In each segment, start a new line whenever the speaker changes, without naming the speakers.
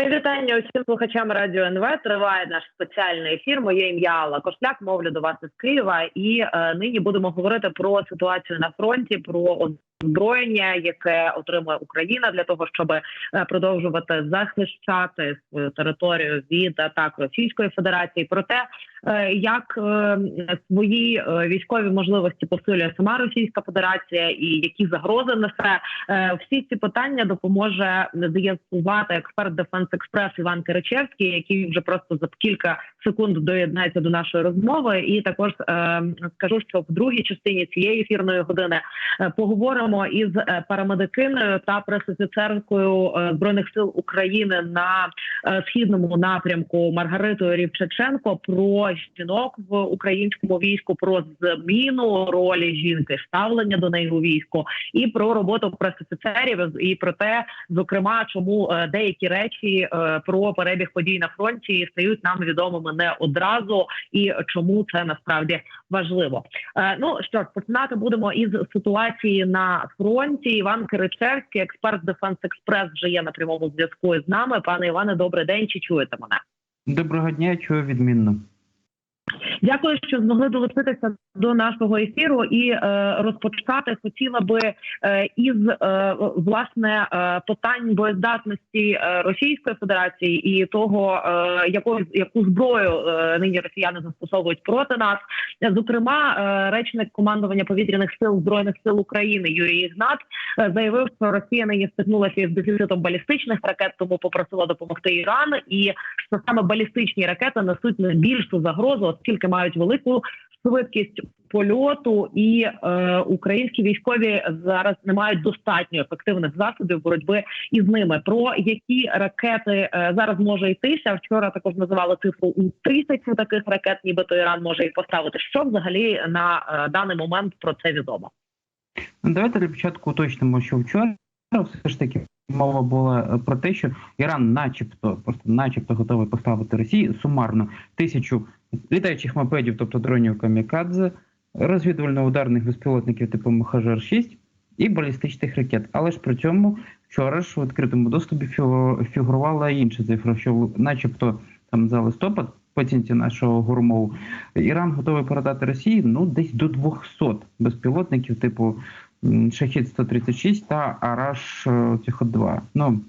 Вітання усім слухачам радіо НВ. Триває наш спеціальний ефір. Моє ім'я Алла Кошляк. Мовлю до вас із Києва. І е, нині будемо говорити про ситуацію на фронті, про озброєння, яке отримує Україна для того, щоб е, продовжувати захищати свою територію від атак Російської Федерації. Про те, е, як е, свої військові можливості посилює сама Російська Федерація і які загрози несе. Всі ці питання допоможе з'ясувати експерт Дефенс Експрес Іван Киричевський, який вже просто за кілька секунд доєднається до нашої розмови. І також скажу, що в другій частині цієї ефірної години е, поговоримо із е, парамедикиною та пресофіцеркою е, збройних сил України на е, східному напрямку Маргаритою Рівчаченко про жінок в українському війську, про зміну ролі жінки, ставлення до неї у війську, і про роботу пресофіцерів, і про те, зокрема, чому деякі речі про перебіг подій на фронті стають нам відомими не одразу, і чому це насправді важливо. Ну що ж, починати будемо із ситуації на фронті. Іван Киричевський, експерт Дефенс Експрес, вже є на прямому зв'язку з нами. Пане Іване, добрий день. Чи чуєте мене?
Доброго дня, чую відмінно.
Дякую, що змогли долучитися до нашого ефіру і е, розпочати. Хотіла би е, із е, власне е, питань боєздатності е, Російської Федерації і того, е, якою яку зброю е, нині росіяни застосовують проти нас. Зокрема, е, речник командування повітряних сил збройних сил України Юрій Ігнат е, заявив, що Росія нині стикнулася із дефіцитом балістичних ракет, тому попросила допомогти Іран, і що саме балістичні ракети несуть найбільшу загрозу, оскільки мають велику швидкість польоту, і е, українські військові зараз не мають достатньо ефективних засобів боротьби із ними. Про які ракети е, зараз може йтися? Вчора також називали цифру у тисячу таких ракет, нібито Іран може їх поставити. Що взагалі на е, даний момент про це відомо?
Ну, Давайте для початку уточнимо, що вчора все ж таки мова була про те, що Іран, начебто, просто начебто готовий поставити Росії сумарно тисячу літаючих мопедів, тобто дронів камікадзе, розвідувально-ударних безпілотників типу Мохажер 6 і балістичних ракет. Але ж при цьому вчора ж в відкритому доступі фігурувала інша цифра, що, начебто, там за листопад. Пацієнті нашого гурмову Іран готовий передати Росії ну десь до 200 безпілотників, типу Шахід 136 та Араш Тіхот 2 Ну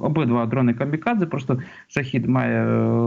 обидва дрони камікадзе. Просто шахід має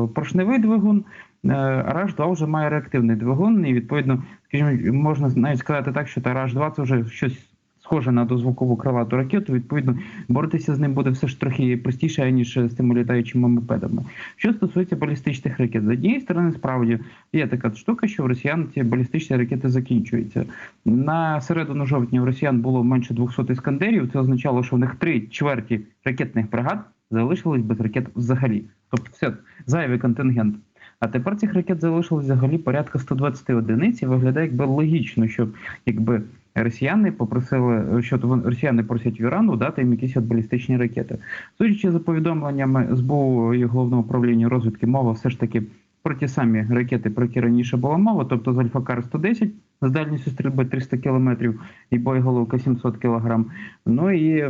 поршневий двигун, Араш 2 вже має реактивний двигун, і відповідно, скажімо, можна навіть сказати так, що Араш 2 це вже щось. Схоже на дозвукову крилату ракету, відповідно, боротися з ним буде все ж трохи простіше, ніж з тими літаючими мопедами. Що стосується балістичних ракет, з однієї сторони, справді є така штука, що в росіян ці балістичні ракети закінчуються. На середину жовтня в росіян було менше 200 іскандерів. Це означало, що в них три чверті ракетних бригад залишились без ракет взагалі. Тобто, все зайвий контингент. А тепер цих ракет залишилось взагалі порядка 120 одиниць. і Виглядає якби логічно, щоб якби росіяни попросили, що росіяни просять в Ірану дати їм якісь от балістичні ракети. Судячи за повідомленнями СБУ і головного управління розвідки, мова все ж таки про ті самі ракети, про які раніше була мова, тобто з Альфакар 110 з дальністю стрільби 300 кілометрів і боєголовка 700 кілограм. Ну і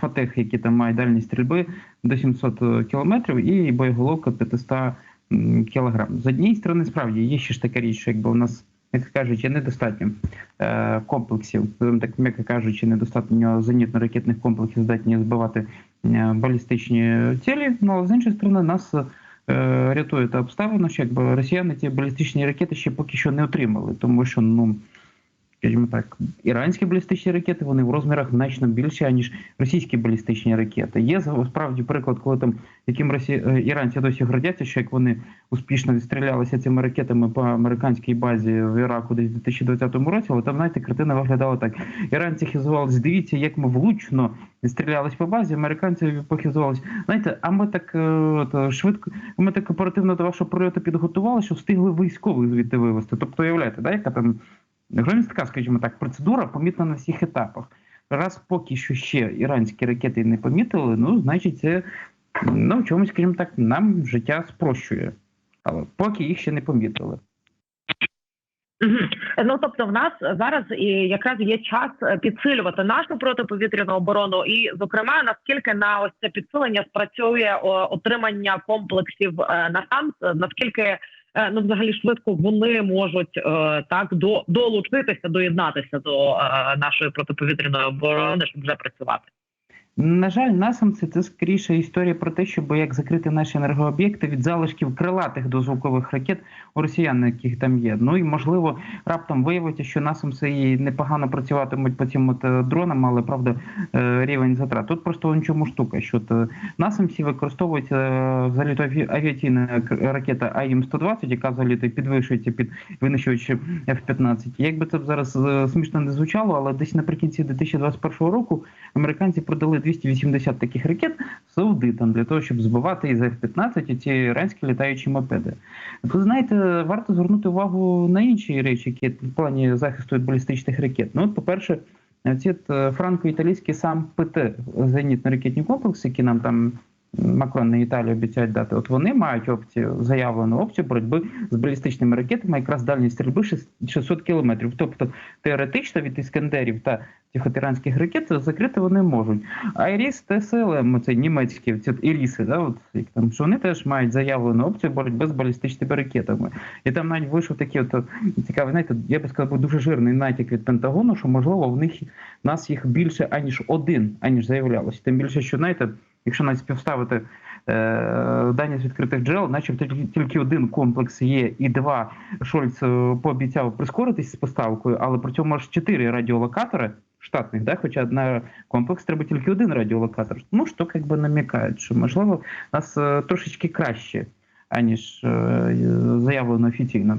Фатех, які там мають дальність стрільби до 700 кілометрів, і боєголовка 500 кілограм. З однієї сторони, справді є ще ж така річ, що якби у нас як кажучи, недостатньо е, комплексів, так м'яко кажучи, недостатньо зенітно-ракетних комплексів здатні збивати е, балістичні цілі. Ну але з іншої сторони, нас е, рятує та обставина, що якби росіяни ці балістичні ракети ще поки що не отримали, тому що ну скажімо так, іранські балістичні ракети вони в розмірах значно більші, ніж російські балістичні ракети. Є справді приклад, коли там яким росі... Е, іранці досі гордяться, що як вони успішно відстрілялися цими ракетами по американській базі в Іраку десь у 2020 році, але там знаєте, картина виглядала так. Іранці хизувалися, дивіться, як ми влучно відстрілялись по базі. Американці похизувалися. Знаєте, а ми так е, швидко, ми так оперативно до вашого прольоту підготували, що встигли військових звідти вивезти. Тобто, уявляєте, да, яка там Громість скажімо так, процедура помітна на всіх етапах. Раз поки що ще іранські ракети не помітили, ну значить, це ну, чомусь, скажімо так, нам життя спрощує. Але поки їх ще не помітили.
Ну тобто, в нас зараз і якраз є час підсилювати нашу протиповітряну оборону, і зокрема наскільки на ось це підсилення спрацює отримання комплексів е, на е, наскільки ну взагалі швидко вони можуть е, так до долучитися, доєднатися до е, нашої протиповітряної оборони, щоб вже працювати.
На жаль, насамці це скоріше історія про те, щоб як закрити наші енергооб'єкти від залишків крилатих дозвукових ракет у росіян, яких там є. Ну і можливо раптом виявиться, що насамці і непогано працюватимуть по цим от е, дронам, але правда е, рівень затрат. Тут просто в чому штука, що е, насамці використовується то авіаційна ракета АІМ-120, яка взагалі підвищується під винищувачі F-15. Як би це б зараз смішно не звучало, але десь наприкінці 2021 року американці продали 280 таких ракет саудитам для того, щоб збивати із F-15 ці іранські літаючі мопеди. Ви знаєте, варто звернути увагу на інші речі, які в плані захисту від балістичних ракет. Ну, от, по-перше, ці е, франко-італійські сам ПТ зенітно-ракетні комплекс, які нам там Макрон і Італія обіцяють дати. От вони мають опцію заявлену опцію боротьби з балістичними ракетами, якраз дальність стрільби 600 кілометрів. Тобто теоретично від іскандерів та цих от іранських ракет закрити вони можуть. А Іріс ТСЛМ, це німецькі ці Іріси, да, от як там що вони теж мають заявлену опцію боротьби з балістичними ракетами. І там навіть вийшов такий от цікавий, знаєте, я би сказав, дуже жирний натяк від Пентагону, що можливо в них нас їх більше аніж один, аніж заявлялось. Тим більше, що знаєте, якщо навіть співставити е, дані з відкритих джерел, начебто тільки- один комплекс є, і два Шольц е, пообіцяв прискоритись з поставкою, але при цьому аж чотири радіолокатори штатних, да, хоча на комплекс треба тільки один радіолокатор. Ну, що як би намікають, що можливо нас е, трошечки краще, аніж е, заявлено офіційно.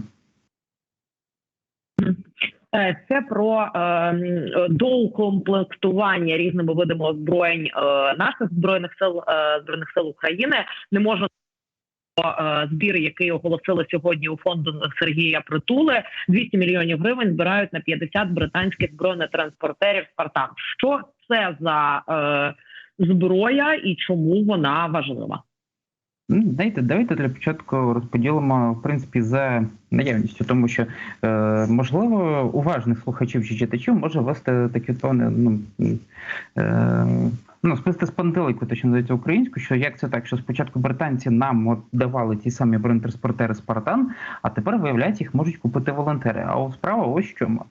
Е, Це про е, доукомплектування різними видами озброєнь е, наших збройних сил збройних сил України. Не можу е, збір, який оголосили сьогодні у фонду Сергія Притули, 200 мільйонів гривень збирають на 50 британських бронетранспортерів Спартак. Що це за зброя і чому вона важлива?
Ну, давайте для початку розподілимо в принципі за наявністю, тому що е, можливо уважних слухачів чи читачів може вести такі тони. Ну е, ну списати з пантелику, те, що називається українською, що як це так, що спочатку британці нам давали ті самі бронетранспортери Спартан, а тепер виявляється, їх можуть купити волонтери. А от справа ось в чому.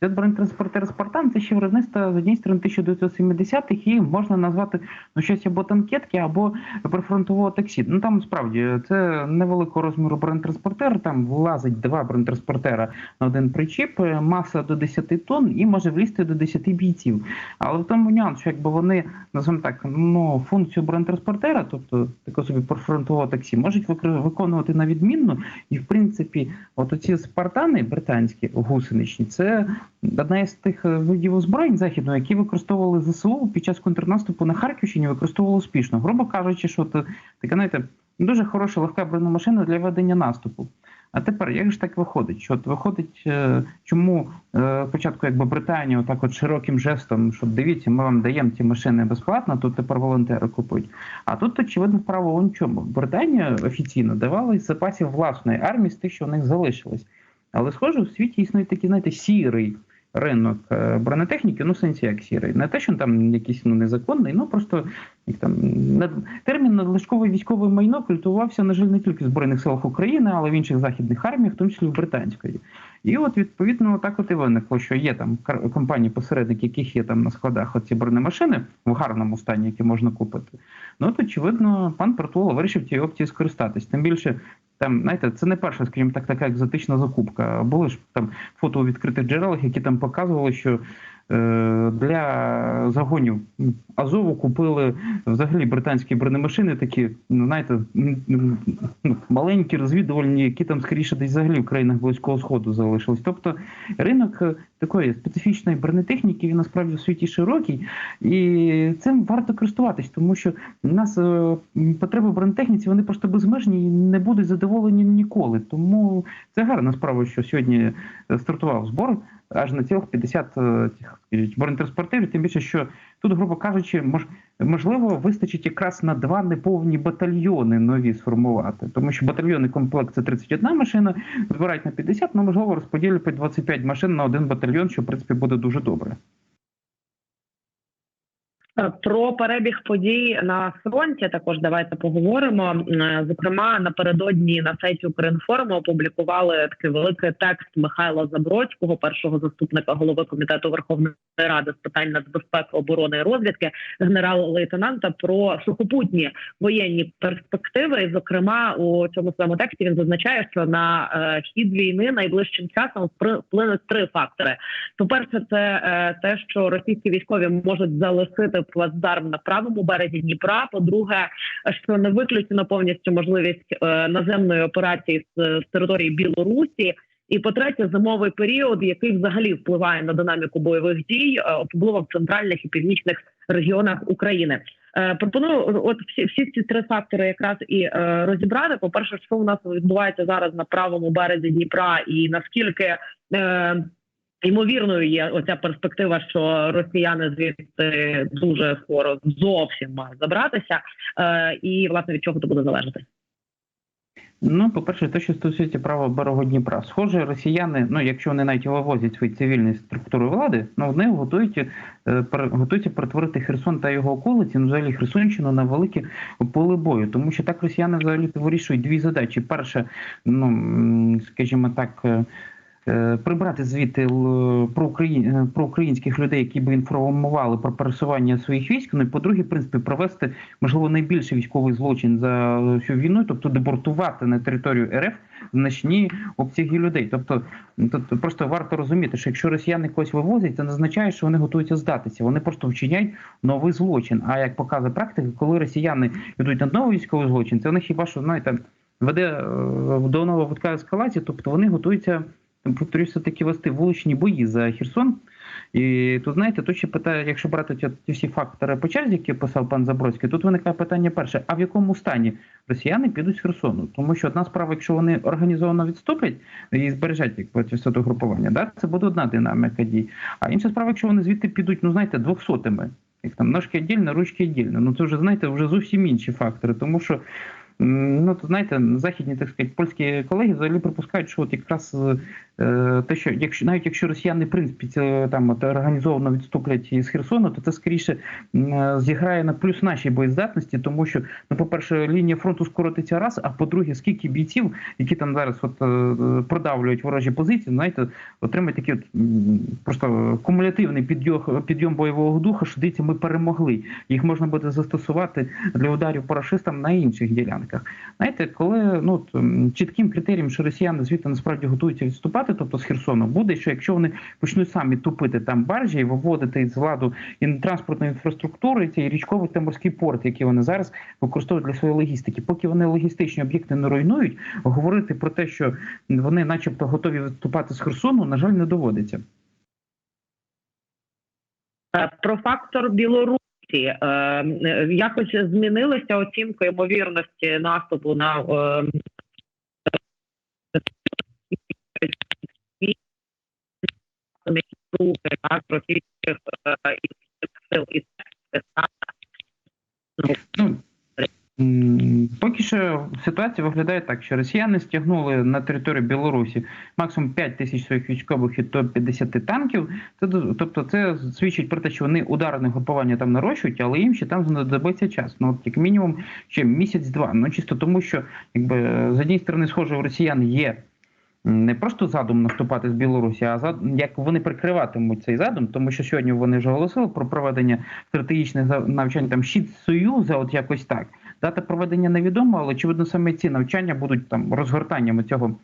Це бронетранспортер Спартан, це ще виробництво з однієї сторони 1970-х, і можна назвати ну щось або танкетки, або прифронтового таксі. Ну там справді це невеликого розміру бронетранспортер. Там влазить два бронетранспортера на один причіп, е, маса до 10 тонн і може влізти до 10 бійців. Але в тому нюанс, що якби вони називаємо так, ну функцію бронетранспортера, тобто такого собі прифронтового таксі, можуть виконувати на відмінно. І в принципі, от оці спартани британські гусеничні, це одна із тих е, видів озброєнь західного, які використовували ЗСУ під час контрнаступу на Харківщині, використовували успішно. Грубо кажучи, що це така, знаєте, дуже хороша легка бронемашина для ведення наступу. А тепер як ж так виходить? Що от виходить, е, чому е, спочатку якби Британія отак от широким жестом, що дивіться, ми вам даємо ці машини безплатно, тут тепер волонтери купують. А тут очевидно справа в чому. Британія офіційно давала із запасів власної армії з тих, що в них залишилось. Але схоже, у світі існує такий, знаєте, сірий ринок е, бронетехніки, ну в сенсі як сірий. Не те, що там якийсь ну, незаконний, ну просто як там термін надлишкове військове майно культувався, на жаль, не тільки в Збройних силах України, але й в інших західних арміях, в тому числі в британської. І от відповідно так от і виникло, що є там компанії посередники, яких є там на складах оці бронемашини в гарному стані, які можна купити. Ну от очевидно, пан Притула вирішив цією опцією скористатись. Тим більше. Там, знаєте, це не перша, скажімо так, така екзотична закупка. Були ж там фото у відкритих джерелах, які там показували, що для загонів Азову купили взагалі британські бронемашини, такі, ну, знаєте, ну, маленькі, розвідувальні, які там скоріше десь взагалі в країнах Близького Сходу залишились. Тобто ринок е, такої специфічної бронетехніки він насправді в світі широкий, і цим варто користуватись, тому що у нас е, потреби бронетехніці вони просто безмежні і не будуть задоволені ніколи. Тому це гарна справа, що сьогодні е, стартував збор аж на цілих 50 е, цих, бронетранспортерів, тим більше, що тут, грубо кажучи, мож, можливо, вистачить якраз на два неповні батальйони нові сформувати, тому що батальйонний комплект це 31 машина, збирають на 50, ну можливо, розподілять по 25 машин на один батальйон, що в принципі буде дуже добре.
Е, Про перебіг подій на фронті також давайте поговоримо. Е, Зокрема, напередодні на сайті Укрінформу опублікували такий великий текст Михайла Забродського, першого заступника голови комітету Верховної Ради з питань нацбезпеки, оборони і розвідки, генерал-лейтенанта про сухопутні воєнні перспективи. І, зокрема, у цьому своєму тексті він зазначає, що на е, хід війни найближчим часом вплинуть три фактори. По-перше, це е, те, що російські військові можуть залишити плацдарм на правому березі Дніпра. По-друге, що не виключено повністю можливість е, наземної операції з, території Білорусі. І по-третє, зимовий період, який взагалі впливає на динаміку бойових дій, е, особливо в центральних і північних регіонах України. Е, Пропоную от всі, всі ці три фактори якраз і розібрати. По перше, що у нас відбувається зараз на правому березі Дніпра, і наскільки ймовірною є оця перспектива, що росіяни звідти дуже скоро зовсім мають забратися, е, і власне від чого це буде залежати.
Ну, по-перше, те, що стосується правого берегу Дніпра, схоже, росіяни, ну якщо вони навіть вивозять свої цивільні структури влади, ну вони готують е, готуються перетворити Херсон та його околиці, ну взагалі Херсонщину на велике поле бою, тому що так росіяни взагалі вирішують дві задачі: перше, ну скажімо так. Е, е, Прибрати звідти е, проукраїнських людей, які би інформували про пересування своїх військ. Ну і по-друге, в принципі, провести можливо найбільший військовий злочин за всю війну, тобто депортувати на територію РФ значні обсяги людей. Тобто, тут просто варто розуміти, що якщо росіяни когось вивозять, це не означає, що вони готуються здатися. Вони просто вчиняють новий злочин. А як показує практика, коли росіяни йдуть на новий військовий злочин, це них хіба що знаєте веде е, до нового витка ескалації, тобто вони готуються. Повторюся, таки вести вуличні бої за Херсон. І тут, знаєте, тут ще питає, якщо брати ті, всі фактори по черзі, які писав пан Забродський, тут виникає питання перше: а в якому стані росіяни підуть з Херсону? Тому що одна справа, якщо вони організовано відступлять і збережать як все до групування, да, це буде одна динаміка дій. А інша справа, якщо вони звідти підуть, ну знаєте, двохсотими, як там ножки віддільно, ручки віддільно. Ну це вже знаєте, вже зовсім інші фактори, тому що. Ну, то знаєте, західні, так сказати, польські колеги взагалі припускають, що от якраз е, те, що якщо навіть якщо росіяни в принципі це, там організовано відступлять із Херсону, то це скоріше е, зіграє на плюс нашій боєздатності, тому що ну, по-перше, лінія фронту скоротиться раз, а по-друге, скільки бійців, які там зараз от е, продавлюють ворожі позиції, знаєте, отримають такий от, просто кумулятивний підйом, підйом бойового духа, що дивіться, ми перемогли. Їх можна буде застосувати для ударів по рашистам на інших ділянках. Знаєте, коли ну чітким критерієм, що росіяни звідти насправді готуються відступати, тобто з Херсону, буде, що якщо вони почнуть самі тупити там баржі і виводити з ладу і транспортної інфраструктури, цей річковий та морський порт, який вони зараз використовують для своєї логістики, поки вони логістичні об'єкти не руйнують, говорити про те, що вони, начебто, готові відступати з Херсону, на жаль, не доводиться.
Е, Про фактор Білорусі е, е, якось змінилася оцінка ймовірності наступу на групи так, російських сил і
Ну, поки що ситуація виглядає так, що росіяни стягнули на територію Білорусі максимум 5 тисяч своїх військових і то 50 танків. Це тобто це свідчить про те, що вони ударне групування там нарощують, але їм ще там знадобиться час. Ну от як мінімум ще місяць-два. Ну чисто тому, що якби з однієї сторони, схоже, у росіян є. Не просто задум наступати з Білорусі, а зад... як вони прикриватимуть цей задум, тому що сьогодні вони вже оголосили про проведення стратегічних навчань там щит Союза, от якось так. Дата проведення невідома, але очевидно саме ці навчання будуть там розгортанням цього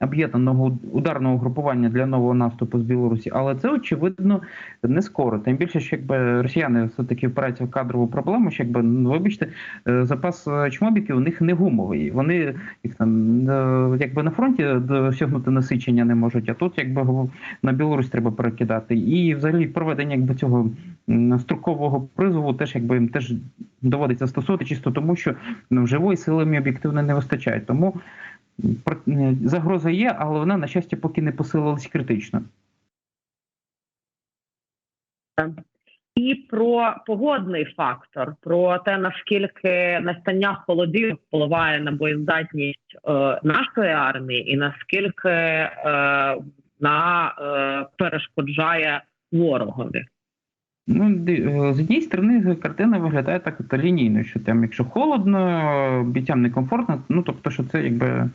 об'єднаного ударного групування для нового наступу з Білорусі. Але це очевидно не скоро. Тим більше, що якби росіяни все таки впираються в кадрову проблему, що якби ну, вибачте, е, запас е, чмобіків у них не гумовий. Вони як там е, якби на фронті досягнути насичення не можуть, а тут якби на Білорусь треба перекидати. І взагалі проведення якби цього строкового призову теж якби їм теж доводиться стосувати, чисто тому, що ну, живої сили їм об'єктивно не вистачає. Тому загроза є, але вона на щастя поки не посилилась критично.
І про погодний фактор, про те наскільки настання холодів впливає на боєздатність е, нашої армії, і наскільки е, на е, перешкоджає ворогові.
Ну, е, з однієї сторони, картина виглядає так от лінійно, що там, якщо холодно, бійцям некомфортно, ну тобто, що це якби.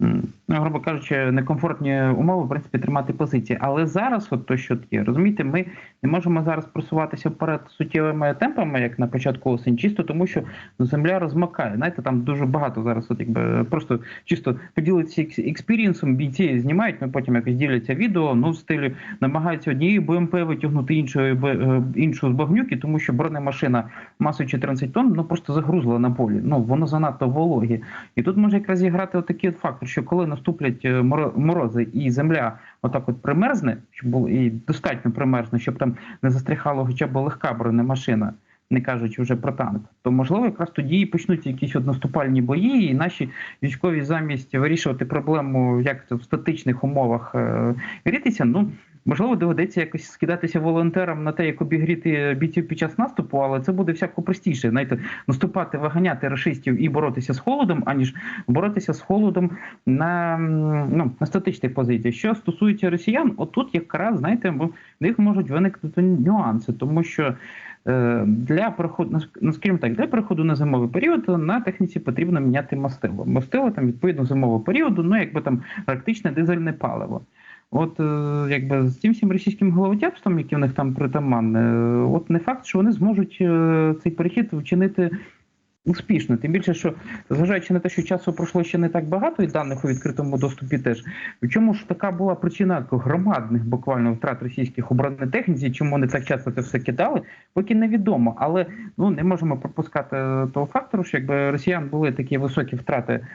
Ну, грубо кажучи, некомфортні умови, в принципі, тримати позиції. Але зараз, от то, що є, розумієте, ми не можемо зараз просуватися вперед суттєвими темпами, як на початку осені, чисто тому, що земля розмакає. Знаєте, там дуже багато зараз, от якби просто чисто поділитися експірієнсом, бійці знімають, ми потім якось діляться відео, ну в стилі намагаються однією БМП витягнути іншою е, іншу з багнюки, тому що бронемашина масою 14 тонн ну просто загрузла на полі. Ну воно занадто вологі. І тут може якраз зіграти отакий от фактор, що коли наступлять е, морози і земля отак от примерзне, щоб було і достатньо примерзне, щоб там не застряхала хоча б легка бронемашина. Не кажучи вже про танк, то можливо якраз тоді і почнуться якісь одноступальні бої, і наші військові замість вирішувати проблему, як це в статичних умовах рітися? грітися. Ну можливо, доведеться якось скидатися волонтерам на те, як обігріти бійців під час наступу, але це буде всяко простіше. Знаєте, наступати, виганяти рашистів і боротися з холодом, аніж боротися з холодом на, ну, на статичних позиціях. Що стосується росіян, отут якраз знаєте, в них можуть виникнути нюанси, тому що. е, Для переходу ну, ну, скажімо так, для переходу на зимовий період на техніці потрібно міняти мастило. Мастило там відповідно зимового періоду, ну якби там практичне дизельне паливо. От е, якби з цим всім російським головотяпством, яке в них там притаманне, е, от не факт, що вони зможуть е, цей перехід вчинити успішно. Тим більше, що зважаючи на те, що часу пройшло ще не так багато, і даних у відкритому доступі теж. В чому ж така була причина громадних буквально втрат російських у бронетехніці, чому вони так часто це все кидали, поки невідомо. Але ну не можемо пропускати того фактору, що якби росіян були такі високі втрати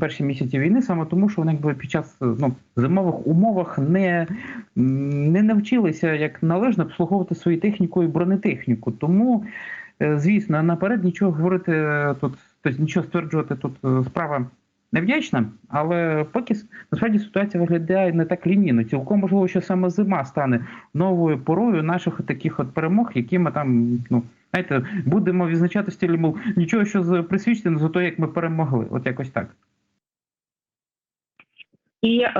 перші місяці війни, саме тому, що вони якби під час ну зимових умовах не, не навчилися як належно обслуговувати свою техніку і бронетехніку. Тому, е, звісно, наперед нічого говорити е, тут, тобто нічого стверджувати тут е, справа. Невдячна, але поки насправді ситуація виглядає не так лінійно. Цілком можливо, що саме зима стане новою порою наших таких от перемог, які ми там, ну знаєте, будемо відзначати в мов нічого, що присвічено, те, як ми перемогли. От якось так.
І е,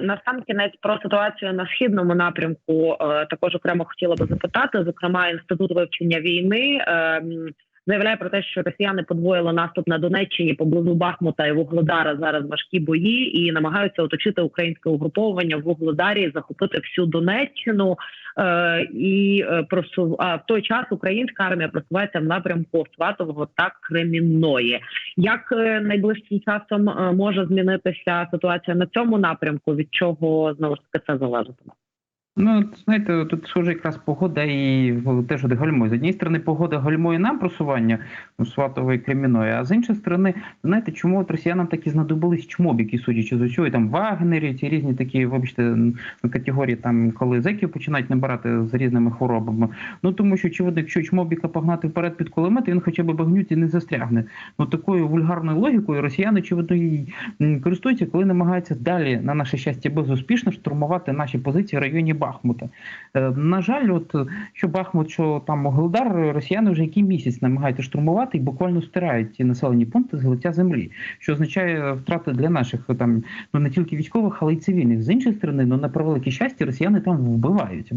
на сам кінець про ситуацію на східному напрямку е, також окремо хотіла би запитати. Зокрема, інститут вивчення війни е, заявляє про те, що росіяни подвоїли наступ на Донеччині поблизу Бахмута і Вугледара. Зараз важкі бої і намагаються оточити українське угруповання в Вугледарі, захопити всю Донеччину. Е, і е, просув... а в той час українська армія просувається в напрямку Сватового та Кремінної. Як е, найближчим часом е, може змінитися ситуація на цьому напрямку? Від чого знову ж таки це залежатиме?
Ну, знаєте, тут схоже якраз погода і теж от гальмує. З однієї сторони, погода гальмує нам просування Сватової Креміної, а з іншої сторони, знаєте, чому от росіянам такі знадобились чмобіки, судячи з усього, і там Вагнері, ці різні такі, вибачте, категорії, там, коли зеків починають набирати з різними хворобами. Ну тому що очевидно, якщо чмобіка погнати вперед під кулемет, він хоча б багнюті не застрягне. Ну такою вульгарною логікою росіяни, очевидно, і користуються, коли намагаються далі, на наше щастя, безуспішно штурмувати наші позиції в районі Бахмута. Е, На жаль, от е, що Бахмут, що там Могледар, росіяни вже який місяць намагаються штурмувати і буквально стирають ці населені пункти з лиця землі, що означає втрати для наших е, там ну не тільки військових, але й цивільних. З іншої сторони, ну на превелике щастя, росіяни там вбиваються.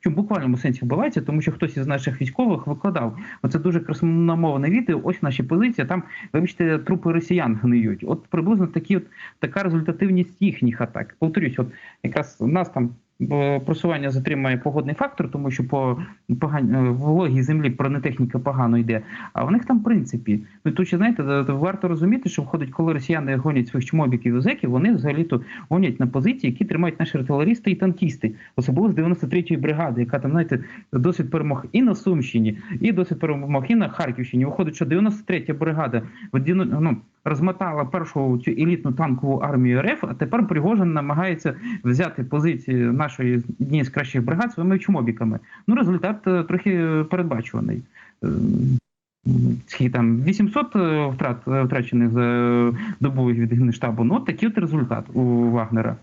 Що в буквальному сенсі вбиваються, тому що хтось із наших військових викладав. Оце дуже красномовне відео. Ось наші позиції. Там вибачте, трупи росіян гниють. От приблизно такі, от така результативність їхніх атак. Повторюсь, от якраз у нас там. Бо Просування затримує погодний фактор, тому що по поган... е, вологій землі бронетехніка погано йде. А в них там в принципі, ну тут ще знаєте, варто розуміти, що входить, коли росіяни гонять своїх чмобіків і зеків, вони взагалі-то гонять на позиції, які тримають наші артилерісти і танкісти, особливо з 93-ї бригади, яка там знаєте досить перемог і на Сумщині, і досить перемог і на Харківщині. Виходить, що 93-я бригада в ну, розмотала першу цю елітну танкову армію РФ, а тепер Пригожин намагається взяти позиції нашої однієї з кращих бригад своїми чмобіками. Ну, результат е, трохи передбачуваний. Е, Скільки там 800 е, втрат втрачених за добу від генштабу. Ну, такий от результат у Вагнера.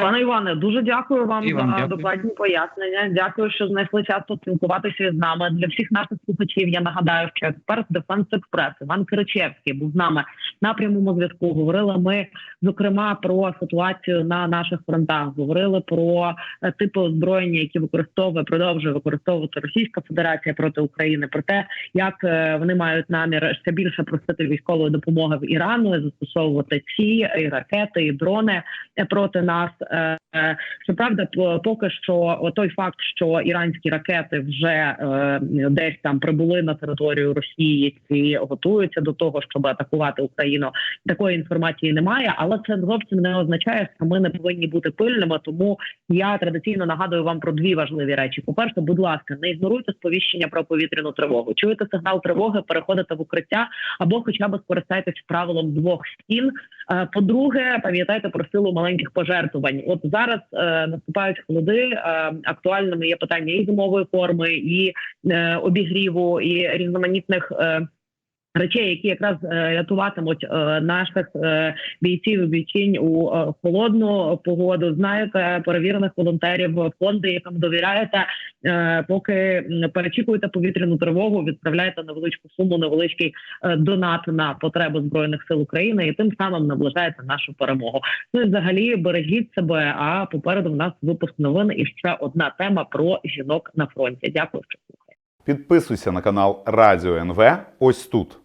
Пане Іване, дуже дякую вам
І вам
за
дякую.
докладні пояснення. Дякую, що знайшли час поспілкуватися з нами. Для всіх наших слухачів я нагадаю, що експерт Дефенс Експрес Іван Киричевський був з нами на прямому зв'язку. Говорили ми зокрема про ситуацію на наших фронтах. Говорили про е, типи озброєння, які використовує продовжує використовувати Російська Федерація проти України. Про те, як е, вони мають намір ще більше просити військової допомоги в Ірану, застосовувати ці і ракети, і дрони е, проти нас. Е, е, Щоправда, поки що той факт, що іранські ракети вже е, десь там прибули на територію Росії і готуються до того, щоб атакувати Україну. Такої інформації немає, але це зовсім не означає, що ми не повинні бути пильними. Тому я традиційно нагадую вам про дві важливі речі. По перше, будь ласка, не ігноруйте сповіщення про повітряну тривогу. Чуєте сигнал тривоги, переходите в укриття або хоча б скористайтесь правилом двох стін. По-друге, пам'ятайте про силу маленьких пожертвувань. От зараз е, наступають холоди. Е, актуальними є питання і зимової форми, і е, обігріву, і різноманітних. Е, Речей, які якраз е, рятуватимуть е, наших е, бійців і бійчинь у холодну погоду. Знаєте, перевірених волонтерів, фонди, яким довіряєте, поки перечікуєте повітряну тривогу, відправляєте невеличку суму, невеличкий донат на потреби збройних сил України, і тим самим наближаєте нашу перемогу. Ну і взагалі бережіть себе. А попереду в нас випуск новин і ще одна тема про жінок на фронті. Дякую, що слухаєте.
Підписуйся на канал Радіо НВ ось тут.